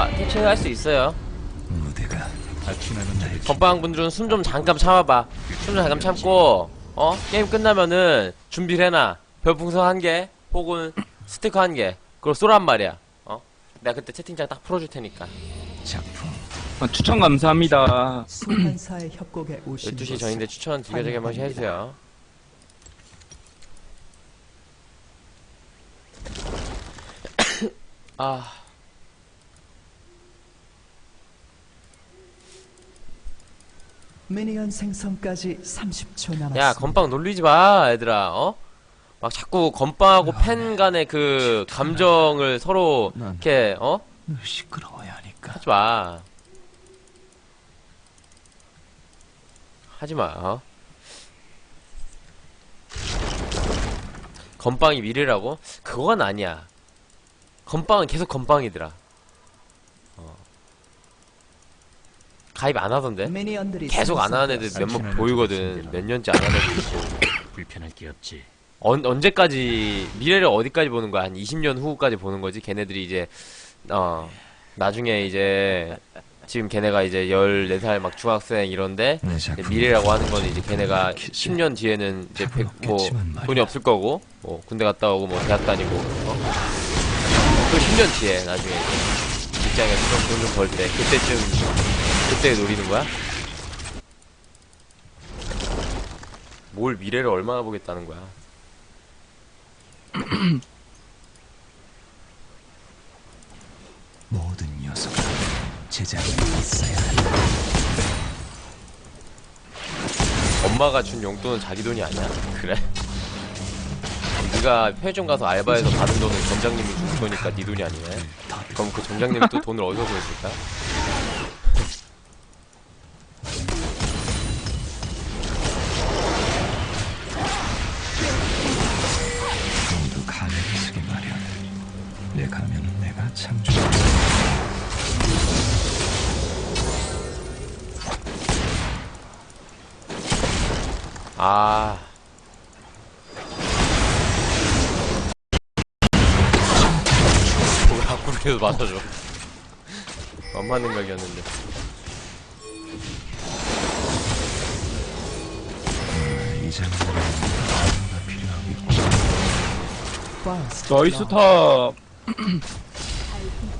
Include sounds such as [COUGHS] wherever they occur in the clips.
마, 대체할 수 있어요. 무대가 건빵 분들은 숨 좀 잠깐 참아봐. 숨 좀 잠깐 참고, 어? 게임 끝나면은 준비를 해놔. 별풍선 한 개, 혹은 스티커 한 개. 그걸 쏘란 말이야. 어? 내가 그때 채팅창 딱 풀어줄 테니까. 작품 아, 추천 감사합니다. 소환사의 협곡에 오신 12시 것을 전인데 추천 즐겨주게 한번 해주세요. [COUGHS] 아, 미니언 생성까지 30초 남았습니다. 야, 건빵 놀리지 마, 얘들아, 어? 막 자꾸 건빵하고 팬 간의 그 감정을 서로 난- 이렇게, 어? 시끄러워야 하니까 하지 마. 하지 마, 어? 건빵이 미래라고? 그건 아니야. 건빵은 계속 건빵이더라. 가입 안 하던데? 계속 안 하는 애들. 몇 명 보이거든. 몇 년째 안 하는 애들 있고. [LAUGHS] 불편할 게 없지 언, 언제까지, 미래를 어디까지 보는 거야? 한 20년 후까지 보는 거지? 걔네들이 이제, 어, 나중에 이제, 지금 걔네가 이제 14살 막 중학생 이런데, 내 이제 미래라고 하는 건 이제 걔네가 10년 뒤에는 이제 백, 뭐, 없겠지만 말이야. 돈이 없을 거고, 뭐, 군대 갔다 오고, 뭐, 대학 다니고, 어? 그 10년 뒤에, 나중에 직장에서 좀 돈 좀 벌 때, 그때쯤, 그때 노리는 거야? 뭘 미래를 얼마나 보겠다는 거야? [CLEARS THROAT] 모든 녀석은 제자리에 있어야 한다 엄마가 준 용돈은 자기 돈이 아니야. 그래? 네가 편의점 가서 알바해서 받은 돈은 점장님이 준 거니까 네 돈이 아니네. 그럼 그 점장님이 또 돈을 어디서 보여줄까? 아. 뭐야, 앞구리에서 맞아줘. 안 맞는 각이었는데. 이제 뭔가 필요하겠고 First 나이스. 탑. [CLEARS THROAT] [CLEARS THROAT] [CLEARS THROAT]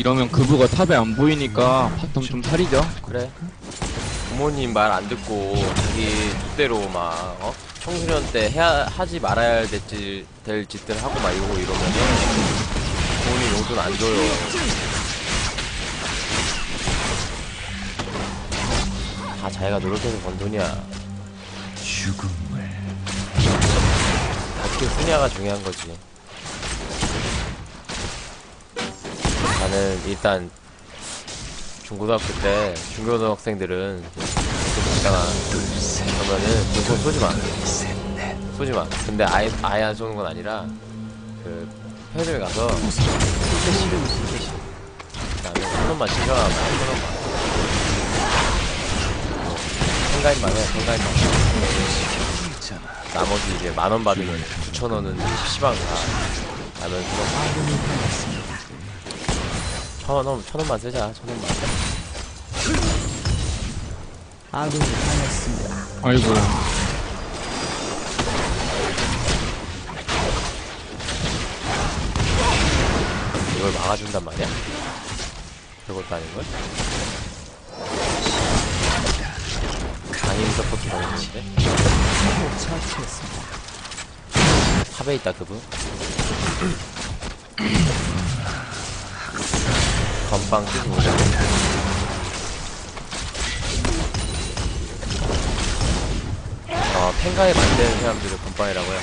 이러면 그부가 탑에 안 보이니까 바텀 좀 살이죠. 그래. 부모님 말 안 듣고 자기 뜻대로 막 어? 청소년 때 해야 하지 말아야 될지 될 짓들 하고 막 이러고 이러면은 부모님 용돈 안 줘요. 다 자기가 노력해서 번 돈이야. 죽음을 어떻게 쓰냐가 중요한 거지. 나는 일단 중고등학교 때 중고등학생들은 좀 있잖아. 그러면은 돈돈 쏘지 마. 쏘지 마. 근데 아예 아예 안 쏘는 건 아니라 그 편의점에 가서 세시를 세시. 그다음에 한 원만 챙겨와. 한 원만. 생가인만 해. 있잖아 나머지 이제 만 원 받으면 9천 원은 PC방 가. 아군이 당했습니다. 천 원, 천 원만 쓰자. 천 원만. 아군이 당했습니다. 아이고. 이걸 막아준단 말이야? 별것도 아닌걸? 강인 서포트 보내주는데? 처치했습니다. 탑에 있다 그분 건빵 뜨고 오자 어 펜가에 만드는 사람들을 건빵이라고 해요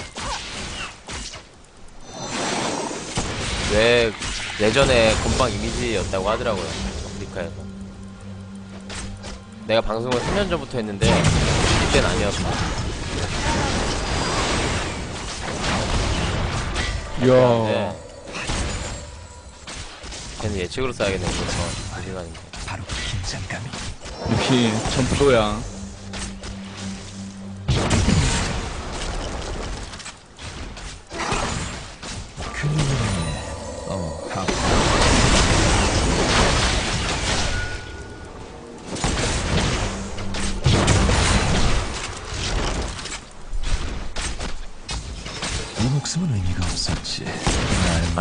왜 예전에 건빵 이미지였다고 하더라고요 아프리카에서 내가 방송을 3년 전부터 했는데 그때는 아니었어 이야. 네. 예측으로 써야겠네, 그래서. 그 시간인데. 바로 그 긴장감이 역시 전 프로야.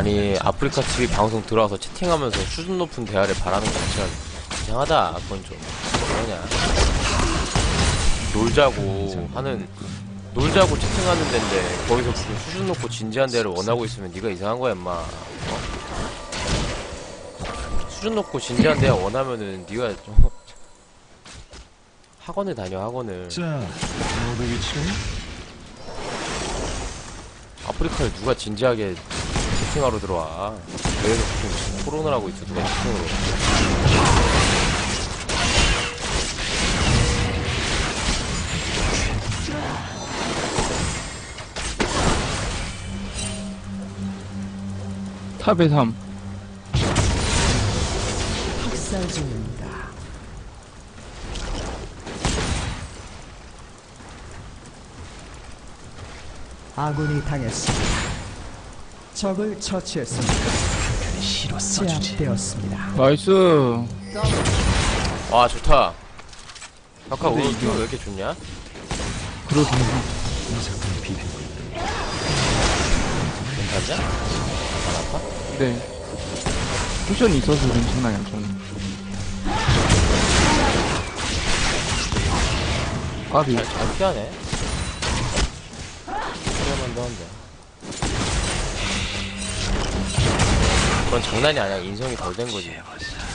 아니 아프리카 TV 방송 들어와서 채팅하면서 수준 높은 대화를 바라는 것 자체가 이상하다 그건 좀 뭐냐 놀자고 하는 놀자고 채팅하는 데인데 거기서 무슨 수준 높고 진지한 대화를 원하고 있으면 네가 이상한 거야 임마 어? 수준 높고 진지한 대화 원하면은 네가 좀 학원을 다녀 학원을 자, 위치는? 아프리카에 누가 진지하게 채팅하러 들어와 여기서 무슨 토론을 하고 있어 누가 채팅으로 탑에 3 학살 중입니다. 아군이 당했습니다. 적을 처치했습니다. 시로 써주지. 제압되었습니다. 나이스 와 좋다 아까 오늘 이게- 왜 이렇게 좋냐? 그러긴 해 이상한 비비. 괜찮냐? 안 아파? 네 쿠션이 있어서 괜찮아요 저는 까비 잘, 잘 피하네 피해만도 한데 그건 장난이 아니야 인성이 덜 된 거지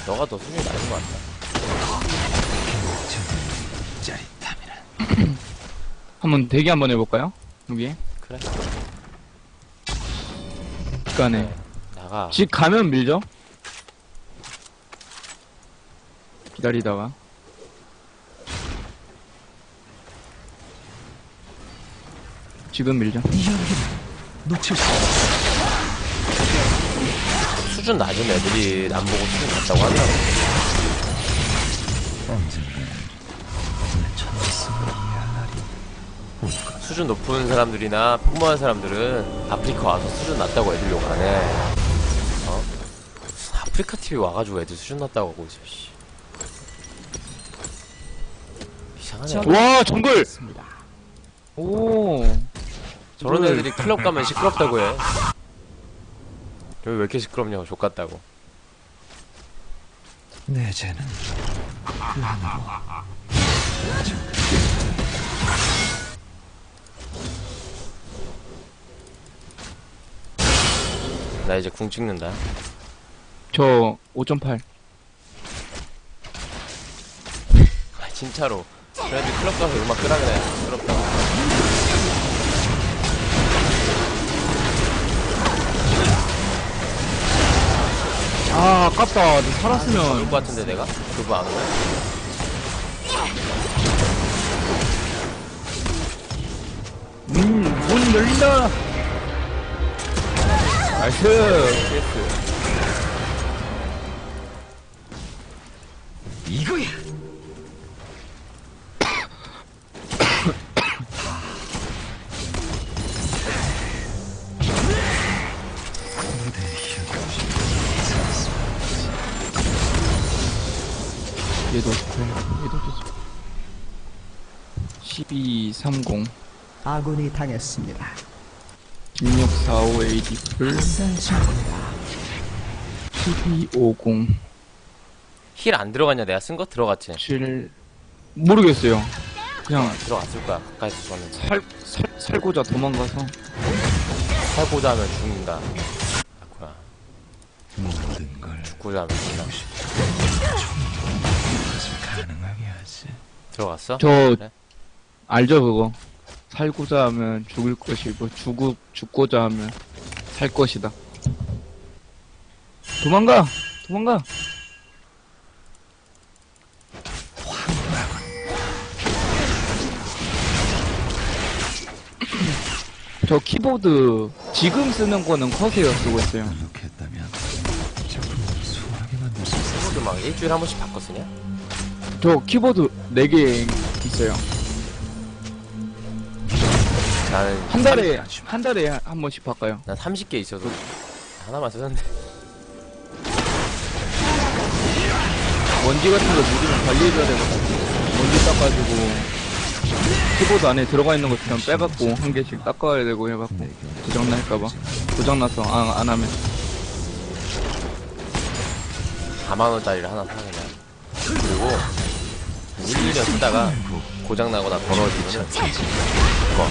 너가 더 수준이 낮은 것 같다 짜릿함이란. [CLEARS THROAT] 한번 대기 한번 해볼까요? 여기 그래 집간에 네. 나가 집 가면 밀죠 기다리다가 지금 밀죠 놓칠 수 없어. 수준 낮은 애들이 남 보고 수준 낮다고 하더라고 수준 높은 사람들이나 평범한 사람들은 아프리카 와서 수준 낮다고 애들 욕안 해. 어? 아프리카 TV 와가지고 애들 수준 낮다고 하고 있어, 씨. 이상하네. 적- 와 정글 오 저런. 애들이 클럽 가면 시끄럽다고 해. 여기 왜 이렇게 시끄럽냐고, 족같다고. 내 죄는 그 하나로 나 이제 궁 찍는다. 저 5.8 아, 진짜로. 그래도 클럽 가서 음악 끄라 그래. 시끄럽다고. 아 아깝다 너올 살았으면 것 같은데, 내가? 그거 안 오네? 문, 문 열린다 나이스 CS. 이거야. 얘도 스펠 얘도 스펠 1230 아군이 당했습니다. 1645 AD 풀 학살 중입니다. 1250 힐 안 들어갔냐? 내가 쓴 거 들어갔지? 7 모르겠어요 그냥 들어갔을 거야. 가까이서 쏘는. 살, 살, 살고자 도망가서 살고자 하면 죽는다. 아쿠야. 모든 걸 죽고자 하면 죽는다. 들어갔어? 저 그래? 알죠 그거 살고자 하면 죽을 것이고 죽고 죽고자 하면 살 것이다 도망가 도망가 [CLEARS THROAT] 저 키보드 지금 쓰는 거는 커세어 쓰고 있어요 노력했다면 작품을 수월하게 만들 수 있어. 키보드 막 일주일에 한 번씩 바꿔 쓰냐? 저 키보드 4개 있어요 나는 한 달에 한 달에 한 번씩 바꿔요 난 30개 있어도 하나만 쓰는데 먼지 같은 거 묻으면 관리해줘야 되거든. 먼지 닦아주고, 키보드 안에 들어가 있는 것처럼 빼갖고, 한 개씩 닦아야 되고 해갖고. 고장날까봐. 고장나서 안, 안 하면. 4만 원짜리를 하나 사, 그냥. 그리고, 1, 2년 쓰다가, 고장나거나 더러워지면은, 그거.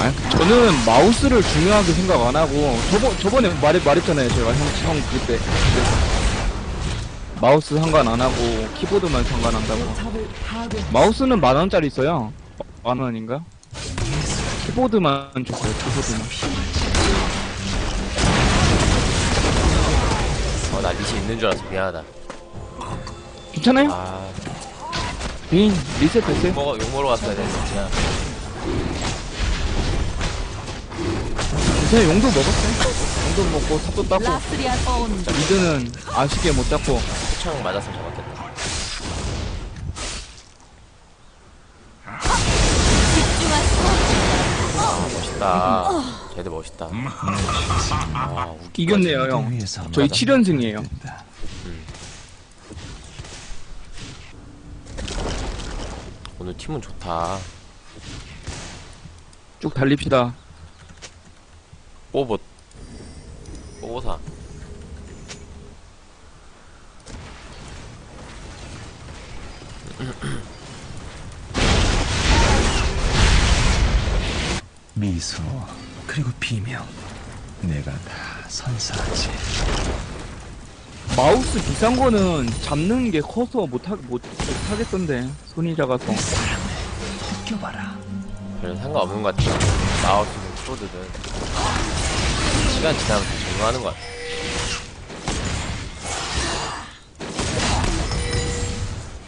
아, 저는 마우스를 중요하게 생각 안 하고 저번 저번에 말했 말했잖아요 제가 형형 그때 마우스 상관 안 하고 키보드만 상관한다고. 마우스는 만 원짜리 있어요 어, 만 원인가? 키보드만 줬어요 키보드만 나 리시 있는 줄 알아서 미안하다. 괜찮아요? 아, 빈 리셋 됐어요? 먹어, 욕 먹으러 갔어야 돼, 진짜. 괜찮아요 용도 먹었어요 용도 먹고 탑도 땄고 라스리안 온 자, 미드는 아쉽게 못 잡고 초창 맞았으면 잡았겠다. 아, 멋있다. 쟤들 멋있다. 아, 웃기. 이겼네요 형 위해서 저희 맞아. 7연승이에요 된다. 오늘 팀은 좋다. 쭉 달립시다 뽀봇. 뽀봇아. 미소 그리고 비명 내가 다 선사하지. 마우스 비싼 거는 잡는 게 커서 못하, 못, 못하겠던데 손이 작아서 내 사랑을 느껴봐라. 별로 상관없는 것 같아. 마우스든 키보드든. 시간 지나면 다 적응하는 것 같아.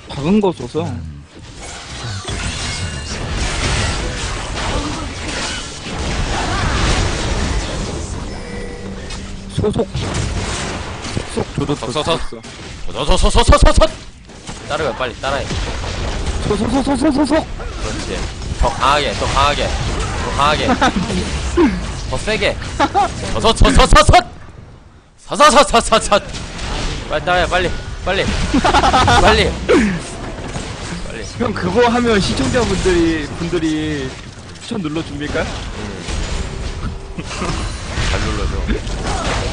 작은 거 써서 소속 속 줘도 석, 석, 서서서서서서서 따라가 빨리 따라해. 소소소소소소속 그렇지. 더 강하게, 더 강하게, 더 강하게, 더 세게. 서서서서서서 서서서서서서 빨리 따라해 빨리 빨리 빨리 빨리. 형 그거 하면 시청자분들이 분들이 추천 눌러 줍니까? 잘 눌러줘.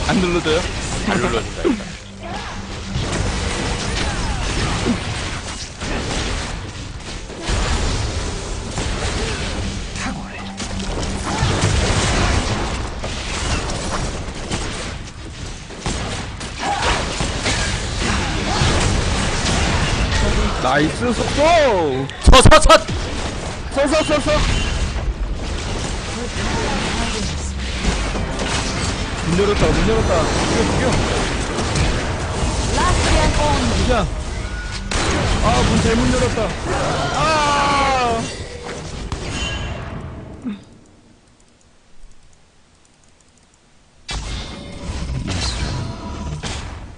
안 눌러줘요? 잘 눌러준다. 일단. 나이스 속도 서서서 서서서서 문 열었다 문 열었다 죽여 죽여 진짜 아문 잘못 열었다 아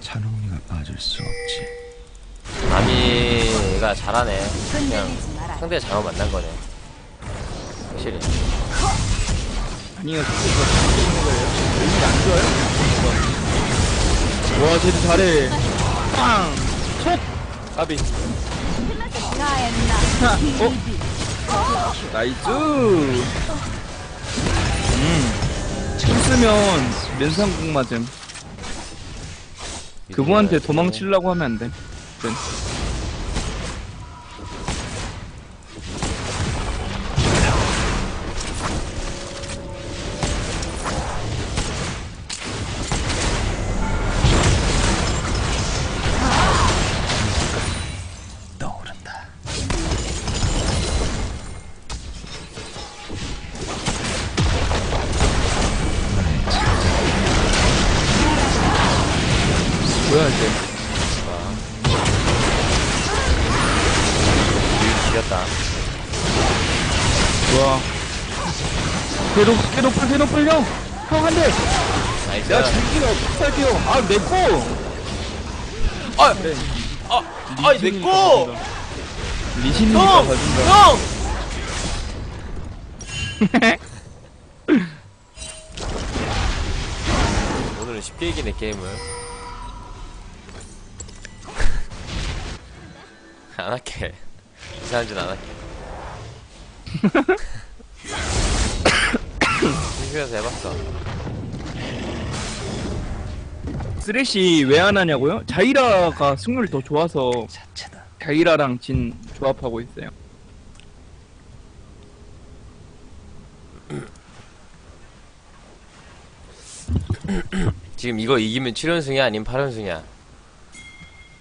찬홍이가 빠질 수 없지. 아미가 잘하네. 그냥 상대 잘못 만난 거네. 확실히. 아니요 그거 거예요 이게 안 좋아요? 와 쟤도 잘해 빵! 촉! 까비 하! 어? 나이스 음 참으면 면상국 맞음 그분한테 도망치려고 하면 안돼 떠 이겼다. 좋아 대놓 대놓풀 대놓풀 형! 형 한 대! 나이스. 내가 죽기가 살게요 아 내꺼! 아, 네. 아, 아이 내 거. 리신이니까 형, 봐준다 형. [LAUGHS] 오늘은 쉽게 이기네 게임을. [LAUGHS] 안 할게. 이상한 짓 안 할게. [COUGHS] 심심해서 해봤어. 쓰레쉬 왜 안 하냐고요? 자이라가 승률이 더 좋아서 자체다. 자이라랑 진 조합하고 있어요. 지금 이거 이기면 7연승이야? 아니면 8연승이야?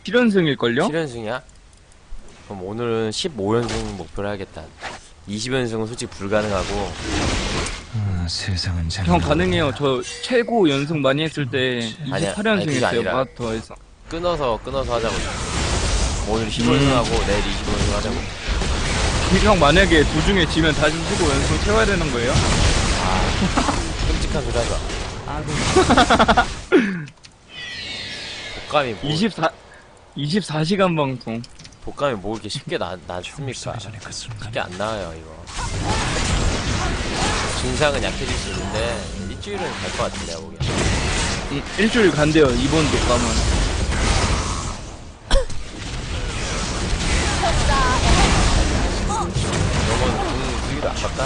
7연승일걸요? 7연승이야? 그럼 오늘은 15연승 목표를 하겠다. 20연승은 솔직히 불가능하고, 아, 세상은 참. 형 가능해요. 저 최고 연승 많이 했을 때 아니야, 아니, 28연승 그게 했어요. 아니라. 마스터에서. 끊어서, 끊어서 하자고. 오늘 15연승하고 내일 25연승 하자고. 형 만약에 도중에 지면 다시 쓰고 연승 채워야 되는 거예요? 끔찍한 소리 하지 마. [LAUGHS] 아군이 복감이 뭐, 24 24시간 방송. 복감이 뭐 이렇게 쉽게 나, 순간. 쉽게 안 나와요, 이거. 증상은 약해질 수 있는데, 일주일은 갈 것 같은데, 내가 보기엔. 음, 일주일 간대요. 이번 독감은. 너무 돈 쓰기도 아깝다.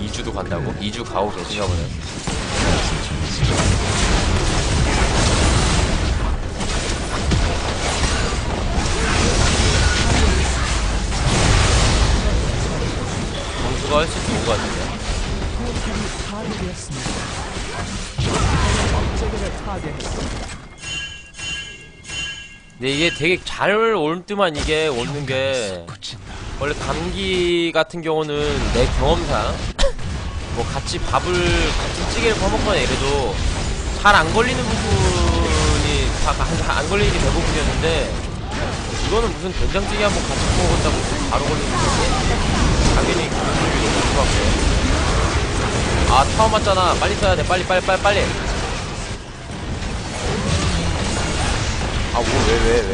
2주도 간다고? 2주 가고 계신가 보네. 근데 이게 되게 잘 올 때만 이게 오는 게. 원래 감기 같은 경우는 내 경험상 뭐 같이 밥을 같이 찌개를 퍼먹거나 이래도 잘 안 걸리는 부분이 다안 걸리는 게 대부분이었는데 이거는 무슨 된장찌개 한번 같이 먹었다고 바로 걸리는 거지? 당연히 그런 쪽이 너무 수밖에 아 타워 맞잖아. 빨리 써야 돼. 빨리 빨리 빨리 빨리 아 뭐 왜 왜 왜,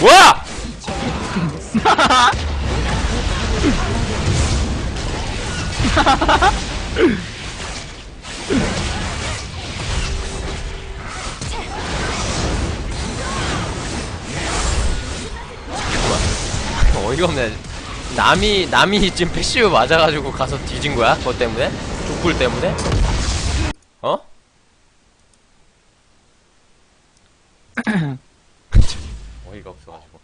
뭐야! [LAUGHS] 어이가 없네. 남이, 남이 지금 패시브 맞아가지고 가서 뒤진 거야? 그것 때문에? 족불 때문에? 어? [CLEARS THROAT] 어이가 없어가지고.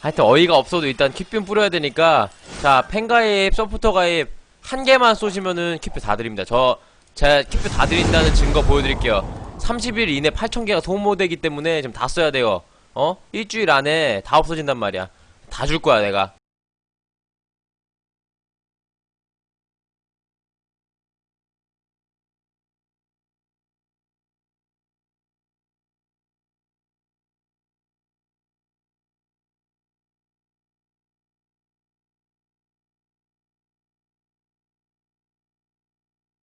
하여튼 어이가 없어도 일단 킥뷰 뿌려야 되니까 자 팬가입 서포터 가입 한 개만 쏘시면은 킥뷰 다 드립니다 저 제가 킥뷰 다 드린다는 증거 보여드릴게요 30일 이내 8,000개가 소모되기 때문에 지금 다 써야 돼요 어? 일주일 안에 다 없어진단 말이야 다 줄 거야 내가